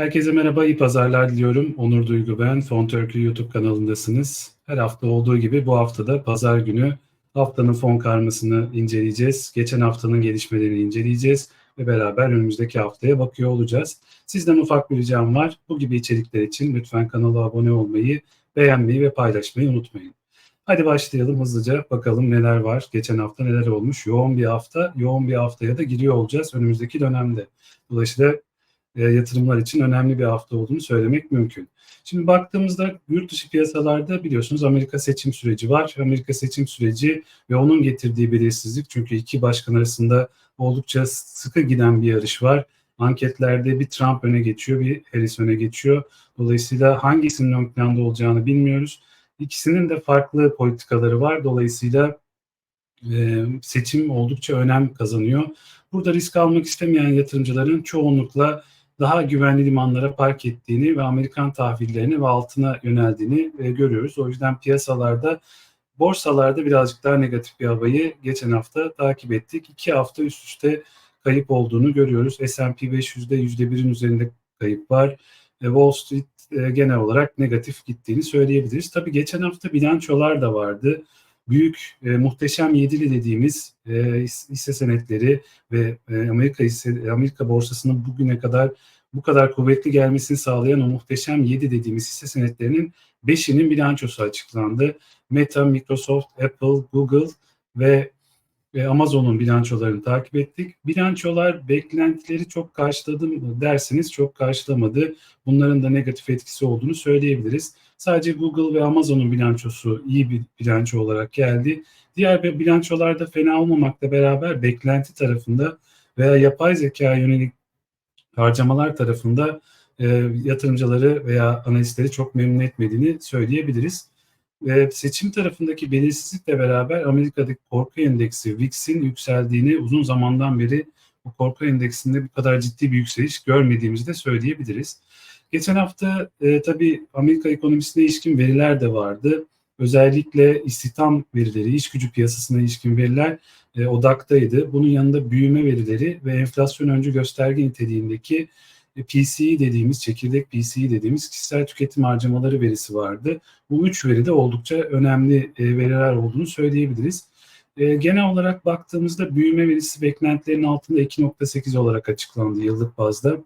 Herkese merhaba, iyi pazarlar diliyorum. Onur Duygu ben, Fon Turkey YouTube kanalındasınız. Her hafta olduğu gibi bu haftada pazar günü haftanın fon karmasını inceleyeceğiz. Geçen haftanın gelişmelerini inceleyeceğiz ve beraber önümüzdeki haftaya bakıyor olacağız. Sizden ufak bir ricam var. Bu gibi içerikler için lütfen kanala abone olmayı, beğenmeyi ve paylaşmayı unutmayın. Hadi başlayalım hızlıca bakalım neler var. Geçen hafta neler olmuş. Yoğun bir hafta, yoğun bir haftaya da giriyor olacağız önümüzdeki dönemde. Dolayısıyla e, yatırımlar için önemli bir hafta olduğunu söylemek mümkün. Şimdi baktığımızda yurt dışı piyasalarda biliyorsunuz Amerika seçim süreci var. Amerika seçim süreci ve onun getirdiği belirsizlik çünkü iki başkan arasında oldukça sıkı giden bir yarış var. Anketlerde bir Trump öne geçiyor, bir Harris öne geçiyor. Dolayısıyla hangisinin ön planda olacağını bilmiyoruz. İkisinin de farklı politikaları var. Dolayısıyla e, seçim oldukça önem kazanıyor. Burada risk almak istemeyen yatırımcıların çoğunlukla daha güvenli limanlara park ettiğini ve Amerikan tahvillerine ve altına yöneldiğini e, görüyoruz. O yüzden piyasalarda borsalarda birazcık daha negatif bir havayı geçen hafta takip ettik. İki hafta üst üste kayıp olduğunu görüyoruz. S&P 500'de %1'in üzerinde kayıp var. E, Wall Street e, genel olarak negatif gittiğini söyleyebiliriz. Tabii geçen hafta bilançolar da vardı. Büyük, e, muhteşem yedili dediğimiz e, hisse senetleri ve e, Amerika hisse, Amerika borsasının bugüne kadar bu kadar kuvvetli gelmesini sağlayan o muhteşem 7 dediğimiz hisse senetlerinin 5'inin bilançosu açıklandı. Meta, Microsoft, Apple, Google ve ve Amazon'un bilançolarını takip ettik. Bilançolar beklentileri çok karşıladı derseniz çok karşılamadı. Bunların da negatif etkisi olduğunu söyleyebiliriz. Sadece Google ve Amazon'un bilançosu iyi bir bilanço olarak geldi. Diğer bilançolarda fena olmamakla beraber beklenti tarafında veya yapay zeka yönelik harcamalar tarafında e, yatırımcıları veya analistleri çok memnun etmediğini söyleyebiliriz. Ve seçim tarafındaki belirsizlikle beraber Amerika'daki korku endeksi VIX'in yükseldiğini uzun zamandan beri bu korku endeksinde bu kadar ciddi bir yükseliş görmediğimizi de söyleyebiliriz. Geçen hafta e, tabii Amerika ekonomisine ilişkin veriler de vardı. Özellikle istihdam verileri, iş gücü piyasasına ilişkin veriler e, odaktaydı. Bunun yanında büyüme verileri ve enflasyon öncü gösterge niteliğindeki e, PCE dediğimiz, çekirdek PCE dediğimiz kişisel tüketim harcamaları verisi vardı. Bu üç veri de oldukça önemli e, veriler olduğunu söyleyebiliriz. E, genel olarak baktığımızda büyüme verisi beklentilerin altında 2.8 olarak açıklandı yıllık bazda.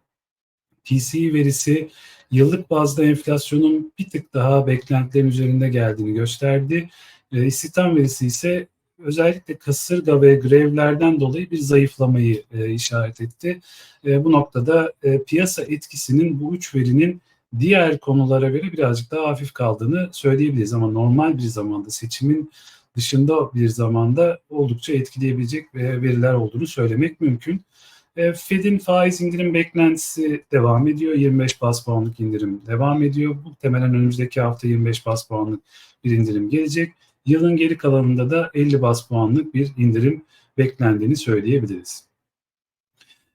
PCE verisi yıllık bazda enflasyonun bir tık daha beklentilerin üzerinde geldiğini gösterdi. E, istihdam verisi ise özellikle kasırga ve grevlerden dolayı bir zayıflamayı e, işaret etti. E, bu noktada e, piyasa etkisinin bu üç verinin diğer konulara göre birazcık daha hafif kaldığını söyleyebiliriz ama normal bir zamanda seçimin dışında bir zamanda oldukça etkileyebilecek veriler olduğunu söylemek mümkün. E, Fed'in faiz indirim beklentisi devam ediyor. 25 bas puanlık indirim devam ediyor. Muhtemelen önümüzdeki hafta 25 bas puanlık bir indirim gelecek. Yılın geri kalanında da 50 bas puanlık bir indirim beklendiğini söyleyebiliriz.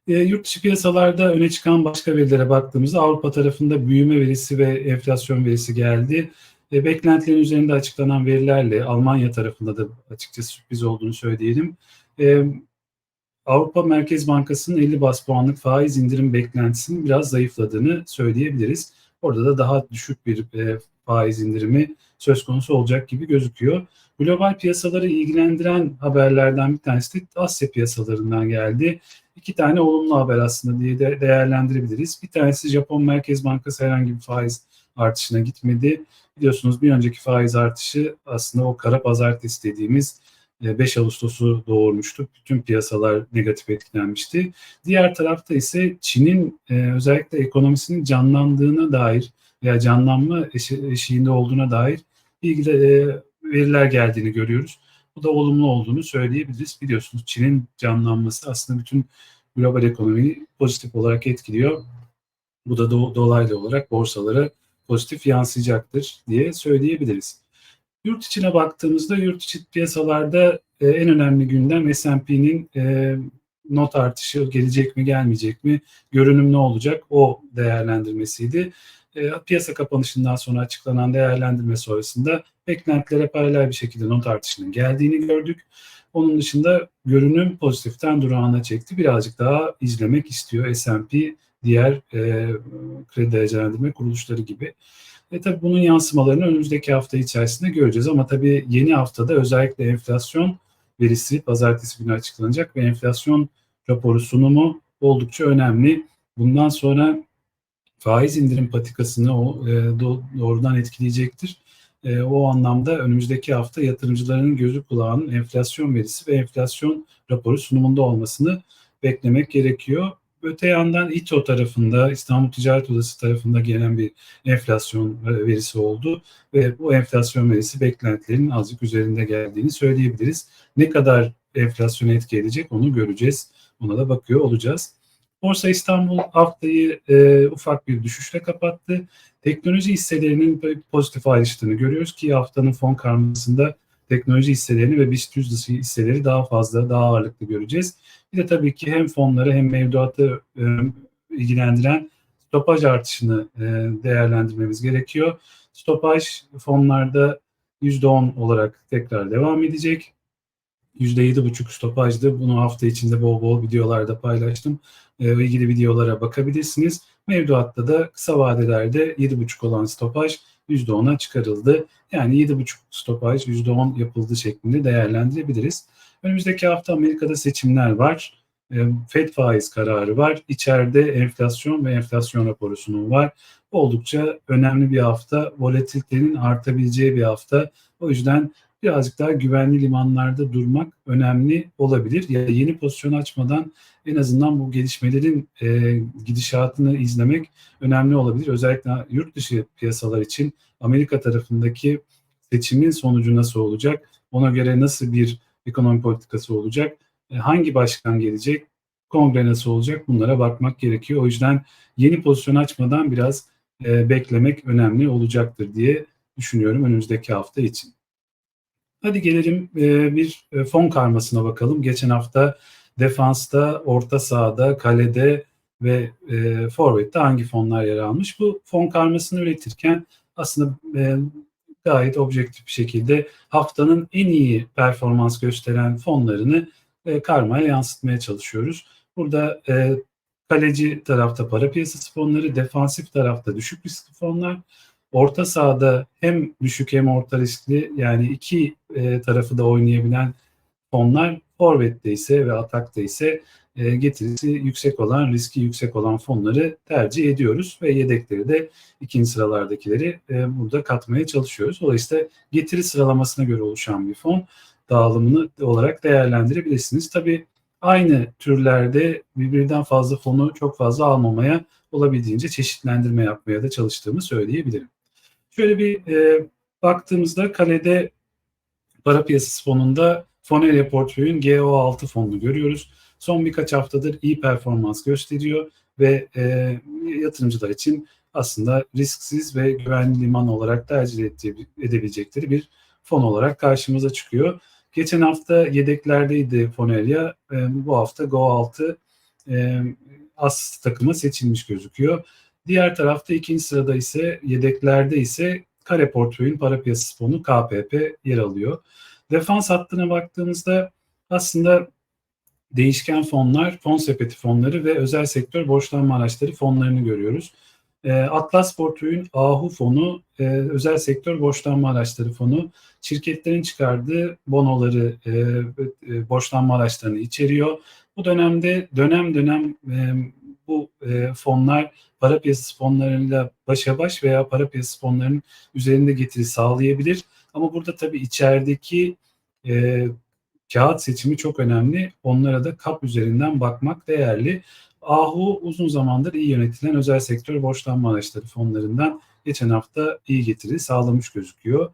E, yurt dışı piyasalarda öne çıkan başka verilere baktığımızda Avrupa tarafında büyüme verisi ve enflasyon verisi geldi. E, beklentilerin üzerinde açıklanan verilerle Almanya tarafında da açıkçası sürpriz olduğunu söyleyelim. E, Avrupa Merkez Bankası'nın 50 bas puanlık faiz indirim beklentisinin biraz zayıfladığını söyleyebiliriz. Orada da daha düşük bir e, faiz indirimi söz konusu olacak gibi gözüküyor. Global piyasaları ilgilendiren haberlerden bir tanesi de Asya piyasalarından geldi. İki tane olumlu haber aslında diye de değerlendirebiliriz. Bir tanesi Japon Merkez Bankası herhangi bir faiz artışına gitmedi. Biliyorsunuz bir önceki faiz artışı aslında o kara pazartesi dediğimiz 5 e, Ağustos'u doğurmuştu. Bütün piyasalar negatif etkilenmişti. Diğer tarafta ise Çin'in e, özellikle ekonomisinin canlandığına dair veya canlanma eşiğinde olduğuna dair bilgi e, veriler geldiğini görüyoruz. Bu da olumlu olduğunu söyleyebiliriz. Biliyorsunuz Çin'in canlanması aslında bütün global ekonomiyi pozitif olarak etkiliyor. Bu da do- dolaylı olarak borsalara pozitif yansıyacaktır diye söyleyebiliriz. Yurt içine baktığımızda yurt içi piyasalarda e, en önemli gündem S&P'nin e, not artışı gelecek mi gelmeyecek mi, görünüm ne olacak o değerlendirmesiydi. E, piyasa kapanışından sonra açıklanan değerlendirme sonrasında beklentilere paralel bir şekilde not artışının geldiğini gördük. Onun dışında görünüm pozitiften durağına çekti. Birazcık daha izlemek istiyor S&P diğer e, kredi derecelendirme kuruluşları gibi. E tabii bunun yansımalarını önümüzdeki hafta içerisinde göreceğiz ama tabii yeni haftada özellikle enflasyon verisi pazartesi günü açıklanacak ve enflasyon raporu sunumu oldukça önemli. Bundan sonra faiz indirim patikasını o, e, doğrudan etkileyecektir. E, o anlamda önümüzdeki hafta yatırımcıların gözü kulağının enflasyon verisi ve enflasyon raporu sunumunda olmasını beklemek gerekiyor. Öte yandan İTO tarafında, İstanbul Ticaret Odası tarafında gelen bir enflasyon verisi oldu ve bu enflasyon verisi beklentilerin azıcık üzerinde geldiğini söyleyebiliriz. Ne kadar enflasyonu etki edecek onu göreceğiz. Ona da bakıyor olacağız. Borsa İstanbul haftayı e, ufak bir düşüşle kapattı. Teknoloji hisselerinin pozitif ayrıştığını görüyoruz ki haftanın fon karmasında teknoloji hisselerini ve BIST 100 hisseleri daha fazla, daha ağırlıklı göreceğiz. Bir de tabii ki hem fonları hem mevduatı e, ilgilendiren stopaj artışını e, değerlendirmemiz gerekiyor. Stopaj fonlarda %10 olarak tekrar devam edecek. %7,5 stopajdı. Bunu hafta içinde bol bol videolarda paylaştım. E, ilgili videolara bakabilirsiniz. Mevduatta da kısa vadelerde 7,5 olan stopaj %10'a çıkarıldı. Yani 7,5 stopaj %10 yapıldı şeklinde değerlendirebiliriz. Önümüzdeki hafta Amerika'da seçimler var. E, FED faiz kararı var. İçeride enflasyon ve enflasyon raporu sunumu var. Oldukça önemli bir hafta. Volatilitenin artabileceği bir hafta. O yüzden birazcık daha güvenli limanlarda durmak önemli olabilir. Ya yeni pozisyon açmadan en azından bu gelişmelerin e, gidişatını izlemek önemli olabilir. Özellikle yurt dışı piyasalar için Amerika tarafındaki seçimin sonucu nasıl olacak? Ona göre nasıl bir ekonomi politikası olacak? E, hangi başkan gelecek? Kongre nasıl olacak? Bunlara bakmak gerekiyor. O yüzden yeni pozisyon açmadan biraz e, beklemek önemli olacaktır diye düşünüyorum önümüzdeki hafta için. Hadi gelelim e, bir fon karmasına bakalım. Geçen hafta defansta, orta sahada, kalede ve forvette hangi fonlar yer almış? Bu fon karmasını üretirken aslında gayet objektif bir şekilde haftanın en iyi performans gösteren fonlarını e, karmaya yansıtmaya çalışıyoruz. Burada e, kaleci tarafta para piyasası fonları, defansif tarafta düşük riskli fonlar, orta sahada hem düşük hem orta riskli yani iki e, tarafı da oynayabilen fonlar forvette ise ve atakta ise e, getirisi yüksek olan, riski yüksek olan fonları tercih ediyoruz ve yedekleri de ikinci sıralardakileri e, burada katmaya çalışıyoruz. Dolayısıyla getiri sıralamasına göre oluşan bir fon dağılımını olarak değerlendirebilirsiniz. Tabii aynı türlerde birbirinden fazla fonu çok fazla almamaya olabildiğince çeşitlendirme yapmaya da çalıştığımı söyleyebilirim. Şöyle bir e, baktığımızda kalede para piyasası fonunda Fonelia portföyün GO6 fonunu görüyoruz. Son birkaç haftadır iyi performans gösteriyor ve e, yatırımcılar için aslında risksiz ve güvenli liman olarak tercih edebilecekleri bir fon olarak karşımıza çıkıyor. Geçen hafta yedeklerdeydi Fonelia. E, bu hafta Go6 e, as takıma seçilmiş gözüküyor. Diğer tarafta ikinci sırada ise yedeklerde ise kare portföyün para piyasası fonu KPP yer alıyor. Defans hattına baktığımızda aslında değişken fonlar, fon sepeti fonları ve özel sektör borçlanma araçları fonlarını görüyoruz. E, Atlas portföyün AHU fonu, e, özel sektör borçlanma araçları fonu, şirketlerin çıkardığı bonoları, e, e, borçlanma araçlarını içeriyor. Bu dönemde dönem dönem bu fonlar para piyasası fonlarıyla başa baş veya para piyasası fonlarının üzerinde getiri sağlayabilir. Ama burada tabii içerideki kağıt seçimi çok önemli. Onlara da kap üzerinden bakmak değerli. AHU uzun zamandır iyi yönetilen özel sektör borçlanma araçları fonlarından geçen hafta iyi getiri sağlamış gözüküyor.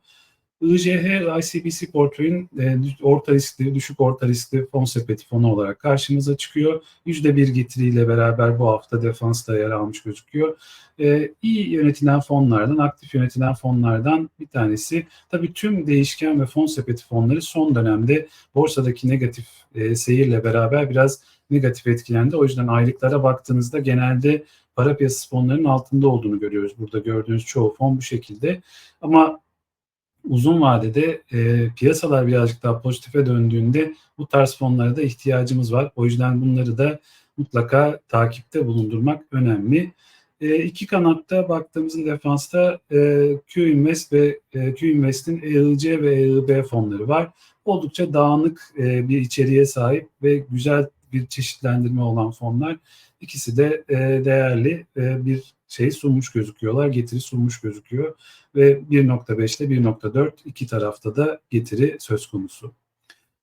IJH ICBC portföyün e, orta riskli, düşük orta riskli fon sepeti fonu olarak karşımıza çıkıyor. %1 getiriyle beraber bu hafta defansta yer almış gözüküyor. E, iyi yönetilen fonlardan, aktif yönetilen fonlardan bir tanesi. Tabii tüm değişken ve fon sepeti fonları son dönemde borsadaki negatif e, seyirle beraber biraz negatif etkilendi. O yüzden aylıklara baktığınızda genelde para piyasası fonlarının altında olduğunu görüyoruz. Burada gördüğünüz çoğu fon bu şekilde. Ama uzun vadede e, piyasalar birazcık daha pozitife döndüğünde bu tarz fonlara da ihtiyacımız var. O yüzden bunları da mutlaka takipte bulundurmak önemli. E, iki kanatta baktığımızda defansta e, Q-Invest ve e, Q-Invest'in EIC ve EIB fonları var. Oldukça dağınık e, bir içeriğe sahip ve güzel bir çeşitlendirme olan fonlar. İkisi de e, değerli e, bir şey sunmuş gözüküyorlar, getiri sunmuş gözüküyor ve 1.5 ile 1.4 iki tarafta da getiri söz konusu.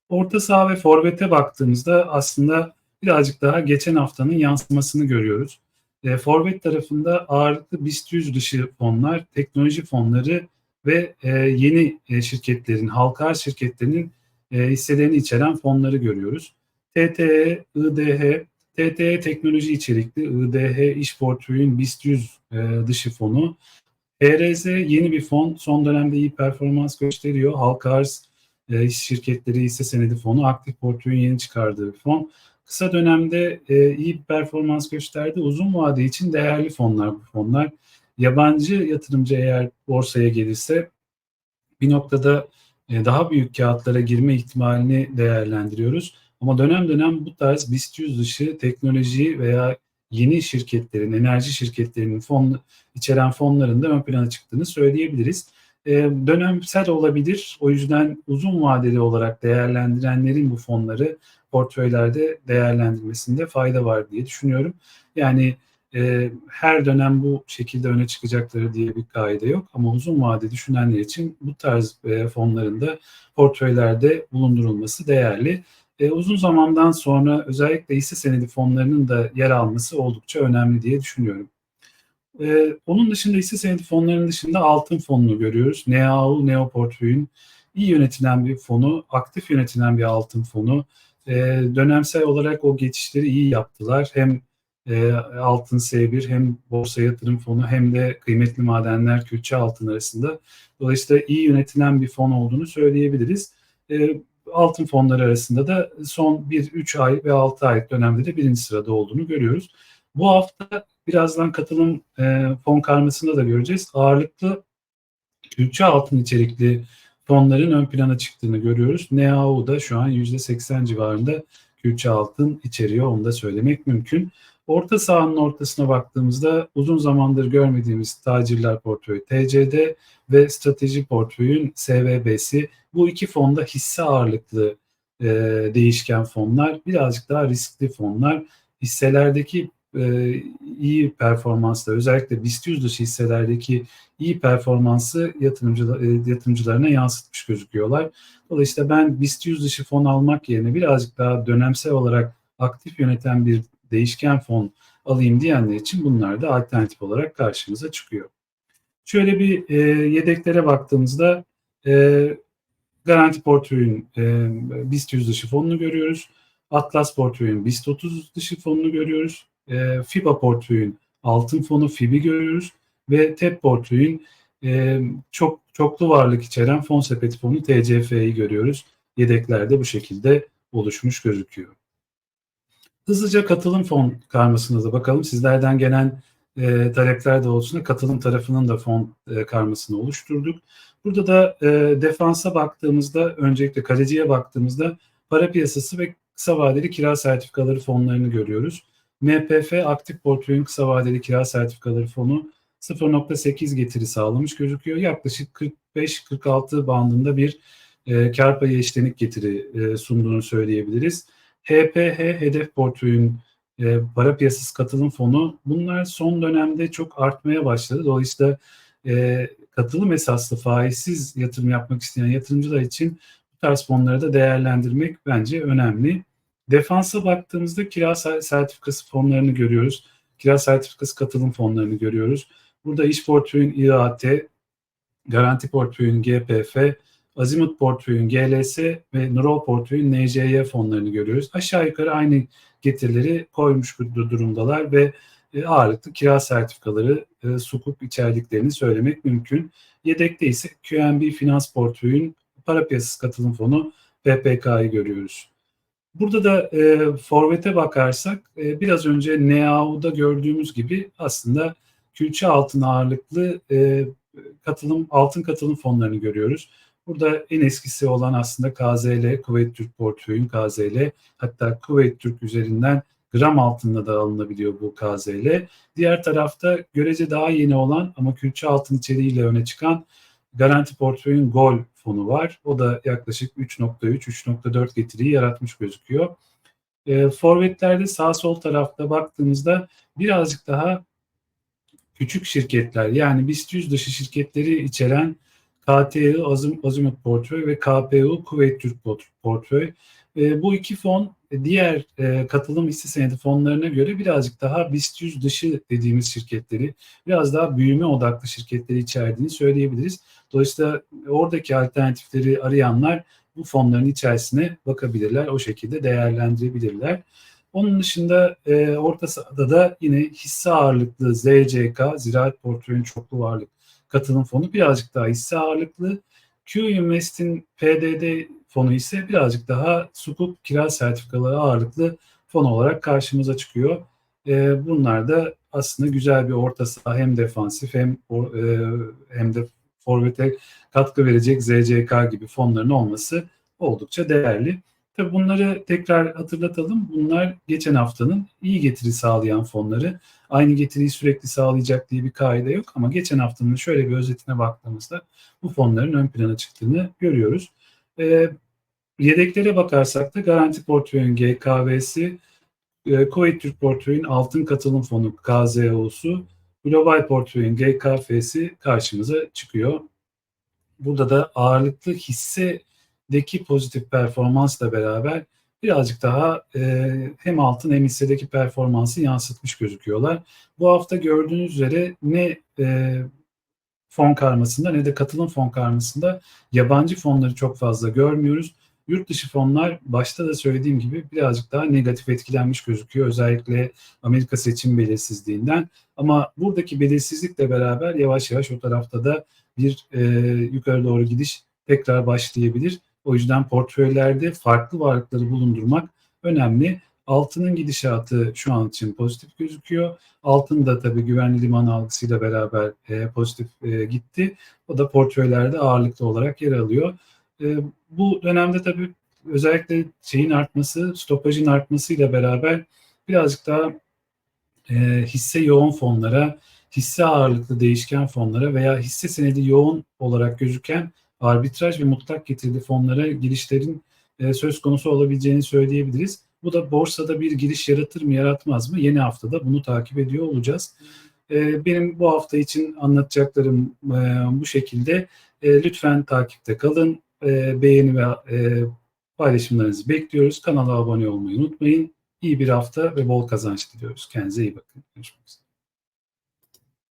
Orta saha ve forvete baktığımızda aslında birazcık daha geçen haftanın yansımasını görüyoruz. E, forvet tarafında ağırlıklı BIST 100 dışı fonlar, teknoloji fonları ve e, yeni e, şirketlerin, halka şirketlerinin e, hisselerini içeren fonları görüyoruz. TTE, IDH, TTE teknoloji içerikli, IDH iş portföyün BIST 100 e, dışı fonu. HRZ yeni bir fon, son dönemde iyi performans gösteriyor. Halka arz e, şirketleri hisse senedi fonu, aktif portföyün yeni çıkardığı fon. Kısa dönemde e, iyi bir performans gösterdi. Uzun vade için değerli fonlar bu fonlar. Yabancı yatırımcı eğer borsaya gelirse bir noktada e, daha büyük kağıtlara girme ihtimalini değerlendiriyoruz. Ama dönem dönem bu tarz BIST 100 dışı teknoloji veya yeni şirketlerin, enerji şirketlerinin fon içeren fonların da ön plana çıktığını söyleyebiliriz. E, dönemsel olabilir. O yüzden uzun vadeli olarak değerlendirenlerin bu fonları portföylerde değerlendirmesinde fayda var diye düşünüyorum. Yani e, her dönem bu şekilde öne çıkacakları diye bir kaide yok ama uzun vade düşünenler için bu tarz e, fonların da portföylerde bulundurulması değerli. E, uzun zamandan sonra özellikle hisse senedi fonlarının da yer alması oldukça önemli diye düşünüyorum. E, onun dışında hisse senedi fonlarının dışında altın fonunu görüyoruz. NEAU, Neo Portföy'ün iyi yönetilen bir fonu, aktif yönetilen bir altın fonu. E, dönemsel olarak o geçişleri iyi yaptılar. Hem e, altın S1 hem borsa yatırım fonu hem de kıymetli madenler külçe altın arasında. Dolayısıyla iyi yönetilen bir fon olduğunu söyleyebiliriz. E, altın fonları arasında da son 1-3 ay ve 6 ay dönemde de birinci sırada olduğunu görüyoruz. Bu hafta birazdan katılım e, fon karmasında da göreceğiz. Ağırlıklı külçe altın içerikli fonların ön plana çıktığını görüyoruz. NAO da şu an %80 civarında külçe altın içeriyor. Onu da söylemek mümkün. Orta sahanın ortasına baktığımızda uzun zamandır görmediğimiz tacirler portföyü TCD ve strateji portföyün SVB'si. Bu iki fonda hisse ağırlıklı e, değişken fonlar. Birazcık daha riskli fonlar. Hisselerdeki e, iyi performansla özellikle BIST 100 dışı hisselerdeki iyi performansı yatırımcı, e, yatırımcılarına yansıtmış gözüküyorlar. Dolayısıyla ben BIST 100 dışı fon almak yerine birazcık daha dönemsel olarak aktif yöneten bir değişken fon alayım diyenler için bunlar da alternatif olarak karşımıza çıkıyor. Şöyle bir e, yedeklere baktığımızda e, Garanti Portföy'ün e, BIST 100 dışı fonunu görüyoruz. Atlas Portföy'ün BIST 30 dışı fonunu görüyoruz. E, FIBA Portföy'ün altın fonu FIB'i görüyoruz. Ve TEP Portföy'ün e, çok çoklu varlık içeren fon sepeti fonu TCF'yi görüyoruz. Yedeklerde bu şekilde oluşmuş gözüküyor. Hızlıca katılım fon karmasına da bakalım. Sizlerden gelen e, talepler doğrultusunda katılım tarafının da fon e, karmasını oluşturduk. Burada da e, defansa baktığımızda, öncelikle kaleciye baktığımızda para piyasası ve kısa vadeli kira sertifikaları fonlarını görüyoruz. MPF aktif portföyün kısa vadeli kira sertifikaları fonu 0.8 getiri sağlamış gözüküyor. Yaklaşık 45-46 bandında bir e, kar payı eşlenik getiri e, sunduğunu söyleyebiliriz. HPH hedef portföyün e, para piyasası katılım fonu bunlar son dönemde çok artmaya başladı. Dolayısıyla e, katılım esaslı faizsiz yatırım yapmak isteyen yatırımcılar için bu tarz fonları da değerlendirmek bence önemli. Defansa baktığımızda kira sertifikası fonlarını görüyoruz. Kira sertifikası katılım fonlarını görüyoruz. Burada iş portföyün İAT, garanti portföyün GPF, Azimut portföyün GLS ve Nurol portföyün NJY fonlarını görüyoruz. Aşağı yukarı aynı getirileri koymuş durumdalar ve e, ağırlıklı kira sertifikaları e, sukuk içerdiklerini söylemek mümkün. Yedekte ise QNB Finans portföyün para piyasası katılım fonu PPK'yı görüyoruz. Burada da e, forvete bakarsak e, biraz önce NEAU'da gördüğümüz gibi aslında külçe altın ağırlıklı e, katılım altın katılım fonlarını görüyoruz. Burada en eskisi olan aslında KZL, Kuveyt Türk portföyün KZL, hatta Kuveyt Türk üzerinden gram altında da alınabiliyor bu KZL. Diğer tarafta görece daha yeni olan ama külçe altın içeriğiyle öne çıkan Garanti Portföy'ün Gol fonu var. O da yaklaşık 3.3-3.4 getiriyi yaratmış gözüküyor. E, forvetlerde sağ sol tarafta baktığımızda birazcık daha küçük şirketler yani BIST 100 dışı şirketleri içeren KTI Azim, Azimut Portföy ve KPU Kuveyt Türk Portföy. E, bu iki fon diğer e, katılım hisse senedi fonlarına göre birazcık daha BIST 100 dışı dediğimiz şirketleri, biraz daha büyüme odaklı şirketleri içerdiğini söyleyebiliriz. Dolayısıyla oradaki alternatifleri arayanlar bu fonların içerisine bakabilirler, o şekilde değerlendirebilirler. Onun dışında e, orta sahada da yine hisse ağırlıklı ZCK, Ziraat Portföyün Çoklu Varlık Katılım Fonu birazcık daha hisse ağırlıklı. Q Invest'in PDD fonu ise birazcık daha sukuk kira sertifikaları ağırlıklı fon olarak karşımıza çıkıyor. E, bunlar da aslında güzel bir orta saha hem defansif hem e, hem de forvete katkı verecek ZCK gibi fonların olması oldukça değerli. Tabii bunları tekrar hatırlatalım. Bunlar geçen haftanın iyi getiri sağlayan fonları. Aynı getiriyi sürekli sağlayacak diye bir kaide yok ama geçen haftanın şöyle bir özetine baktığımızda bu fonların ön plana çıktığını görüyoruz. E, yedeklere bakarsak da Garanti Portföy'ün GKV'si, e, Kuveyt Türk Portföy'ün Altın Katılım Fonu KZO'su, Global Portföy'ün GKF'si karşımıza çıkıyor. Burada da ağırlıklı hissedeki pozitif performansla beraber birazcık daha e, hem altın hem hissedeki performansı yansıtmış gözüküyorlar. Bu hafta gördüğünüz üzere ne e, fon karmasında ne de katılım fon karmasında yabancı fonları çok fazla görmüyoruz. Yurt dışı fonlar başta da söylediğim gibi birazcık daha negatif etkilenmiş gözüküyor. Özellikle Amerika seçim belirsizliğinden. Ama buradaki belirsizlikle beraber yavaş yavaş o tarafta da bir e, yukarı doğru gidiş tekrar başlayabilir. O yüzden portföylerde farklı varlıkları bulundurmak önemli. Altının gidişatı şu an için pozitif gözüküyor. Altın da tabii güvenli liman algısıyla beraber e, pozitif e, gitti. O da portföylerde ağırlıklı olarak yer alıyor. E, bu dönemde tabii özellikle şeyin artması, stopajın artmasıyla beraber birazcık daha e, hisse yoğun fonlara, hisse ağırlıklı değişken fonlara veya hisse senedi yoğun olarak gözüken arbitraj ve mutlak getirili fonlara girişlerin e, söz konusu olabileceğini söyleyebiliriz. Bu da borsada bir giriş yaratır mı yaratmaz mı? Yeni haftada bunu takip ediyor olacağız. E, benim bu hafta için anlatacaklarım e, bu şekilde. Lütfen takipte kalın. Beğeni ve paylaşımlarınızı bekliyoruz. Kanala abone olmayı unutmayın. İyi bir hafta ve bol kazanç diliyoruz. Kendinize iyi bakın. Görüşmek üzere.